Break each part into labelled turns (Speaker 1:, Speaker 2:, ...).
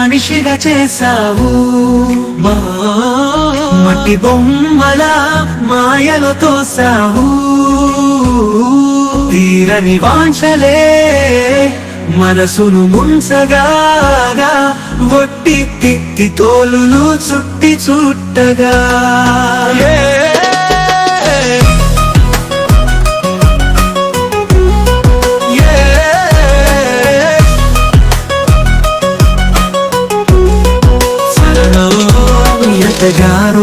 Speaker 1: మనిషిగా చేశావు. మట్టి బొమ్మల మాయలో తోసావు తీరని వాంఛలే మనసును ముంచగా ఒట్టి తిత్తి తోలులు చుట్టి చుట్టగా.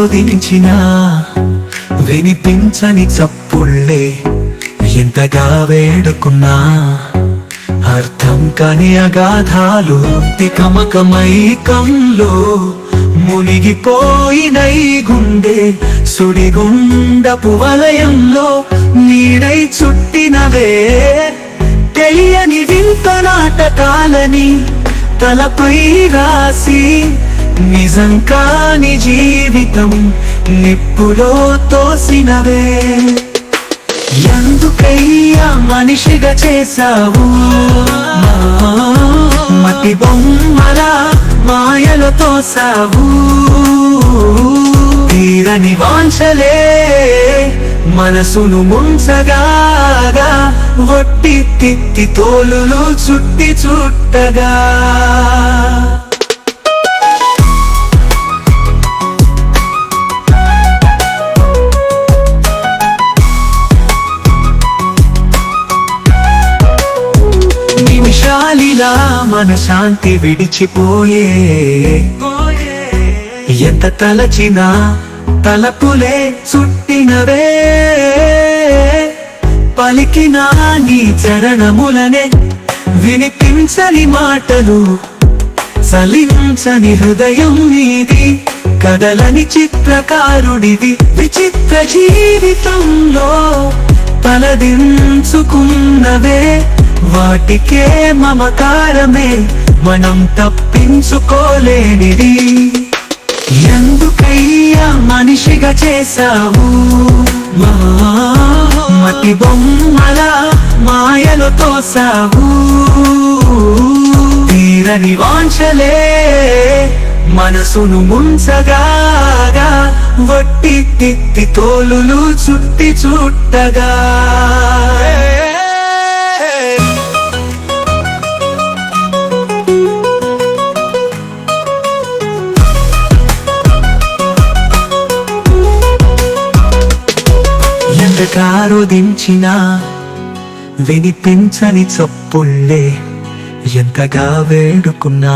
Speaker 1: శోధించినా వినిపించని చప్పుళ్ళే ఎంతగా వేడుకున్నా. అర్థం కాని అగాధాలు తికమకమైకంలో మునిగిపోయినై గుండె సుడిగుండపు వలయంలో నీడై చుట్టినవే. తెలియని వింత నాటకాలని తలపై రాసి నిజం కాని జీవితం నిప్పులో తోసినవే ఎందుకయ్యా మనిషిగా చేసావు మతి బొమ్మల మాయలు తోసావు తీరని వాంఛలే మనసును ముంచగా ఒట్టి తిత్తి తోలులు చుట్టి చుట్టగా. ఇలా మన శాంతి విడిచిపోయే. ఎంత తలచినా తలపులే చుట్టినవే. పలికినా నీ చరణములనే వినిపించని మాటలు చలించని హృదయం నీది కదలని చిత్రకారుడిది విచిత్ర జీవితంలో తలదించుకున్నవే. వాటికే మమకారమే మనం తప్పించుకోలేనిది. ఎందుకయ్యా మనిషిగా చేసావు మతి బొమ్మల మాయలు తోసావు తీరని వాంఛలే మనసును ముంచగాగా వట్టి తిత్తి తోలులు చుట్టి చుట్టగా. ఎంతకారో వినిపించని చప్పుళ్ళే ఎంతగా వేడుకున్నా.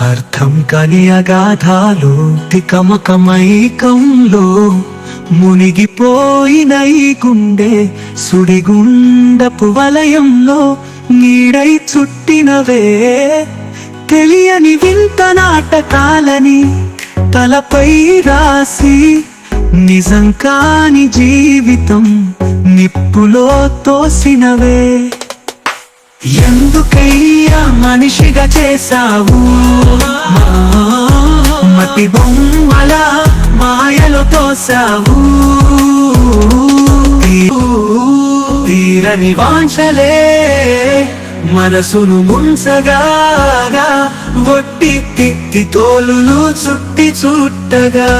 Speaker 1: అర్థం కాని అగాధాలు తికమకమైకంలో మునిగిపోయినై గుండె సుడిగుండపు వలయంలో నీడై చుట్టినవే. తెలియని వింత నాటకాలని తలపై రాసి నిజం కాని జీవితం నిప్పులో తోసినవే. ఎందుకయ్యా మనిషిగా చేసావు మతి బొమ్మల మాయలో తోసావు తీరని వాంఛలే మనసును ముంచగా ఒట్టి తిత్తి తోలులు చుట్టి చుట్టగా.